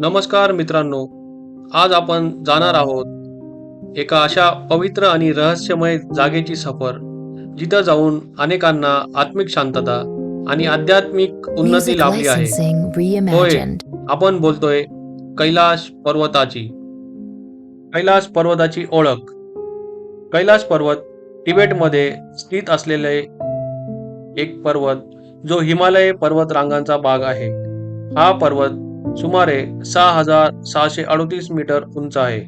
नमस्कार मित्रांनो आज आपण जाणार आहोत एका अशा पवित्र आणि रहस्यमय जागेची सफर जिथं जाऊन अनेकांना आत्मिक शांतता आणि आध्यात्मिक उन्नती लाभली आहे. reimagined. आपण बोलतोय कैलास पर्वताची. कैलास पर्वताची ओळख. कैलास पर्वत तिबेटमध्ये स्थित असलेले एक पर्वत जो हिमालय पर्वत रांगांचा भाग आहे. हा पर्वत सुमारे सहा हजार सहाशे अडतीस मीटर उंच आहे.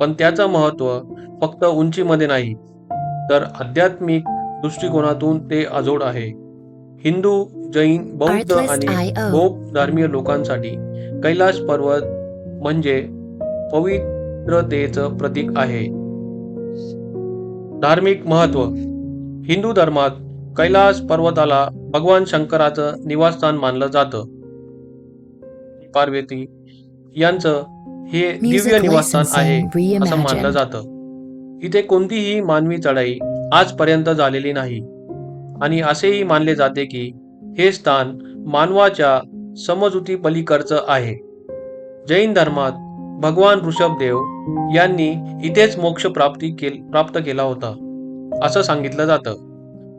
पण त्याचं महत्त्व फक्त उंचीमध्ये नाही तर आध्यात्मिक दृष्टिकोनातून ते अजोड आहे. हिंदू जैन बौद्ध आणि. भोग धर्मीय लोकांसाठी कैलास पर्वत म्हणजे पवित्रतेचं प्रतीक आहे. धार्मिक महत्त्व हिंदू धर्मात कैलास पर्वताला भगवान शंकराचं निवासस्थान मानलं जातं. पार्वती यांचं हे दिव्य निवासस्थान आहे असं मानलं. जातं. इथे कोणतीही मानवी चढाई आजपर्यंत झालेली नाही. आणि असेही मानले जाते की हे स्थान मानवाच्या समजुती पलीकडचं आहे. जैन धर्मात भगवान ऋषभदेव यांनी इथेच मोक्ष प्राप्ती केल प्राप्त केला होता असं सांगितलं जातं.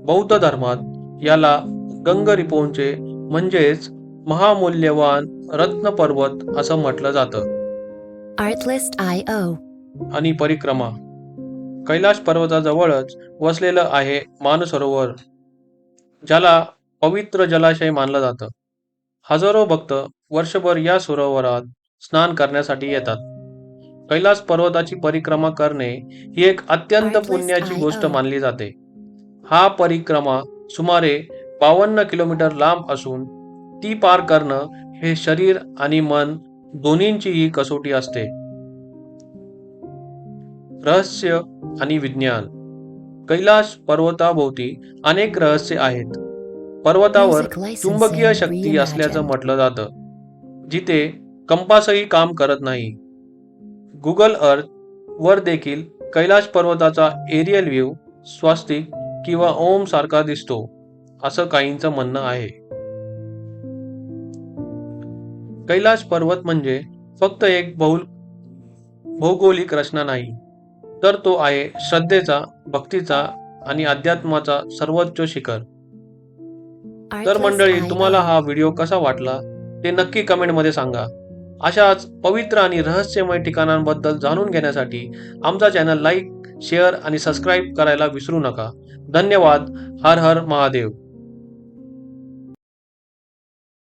बौद्ध धर्मात याला गंग रिपोंचे म्हणजेच महामूल्यवान रत्न पर्वत असं म्हटलं जातं. Artlist IO. आणि परिक्रमा. कैलास पर्वताजवळच वसलेलं आहे मानसरोवर ज्याला पवित्र जलाशय मानलं जातं. हजारो भक्त वर्षभर या सरोवरात स्नान करण्यासाठी येतात. कैलास पर्वताची परिक्रमा करणे ही एक अत्यंत पुण्याची गोष्ट. मानली जाते. हा परिक्रमा सुमारे बावन्न किलोमीटर लांब असून ती पार करणं हे शरीर आणि मन दोन्हींचीही कसोटी असते. रहस्य आणि विज्ञान. कैलास पर्वताभोवती अनेक रहस्य आहेत. पर्वतावर चुंबकीय शक्ती असल्याचं. म्हटलं जातं. जिथे कंपासही काम करत नाही. गुगल अर्थ वर देखील कैलास पर्वताचा एरियल व्ह्यू स्वास्तिक किंवा ओम सारखा दिसतो असं काहींचं म्हणणं आहे. कैलास पर्वत म्हणजे फक्त एक बहुल भौगोलिक रचना नाही तर तो आहे श्रद्धेचा भक्तीचा आणि अध्यात्माचा सर्वोच्च शिखर. तर मंडळी. तुम्हाला हा व्हिडिओ कसा वाटला ते नक्की कमेंटमध्ये सांगा. अशाच पवित्र आणि रहस्यमय ठिकाणांबद्दल जाणून घेण्यासाठी आमचा चॅनल लाईक शेअर आणि सबस्क्राईब करायला विसरू नका. धन्यवाद. हर हर महादेव.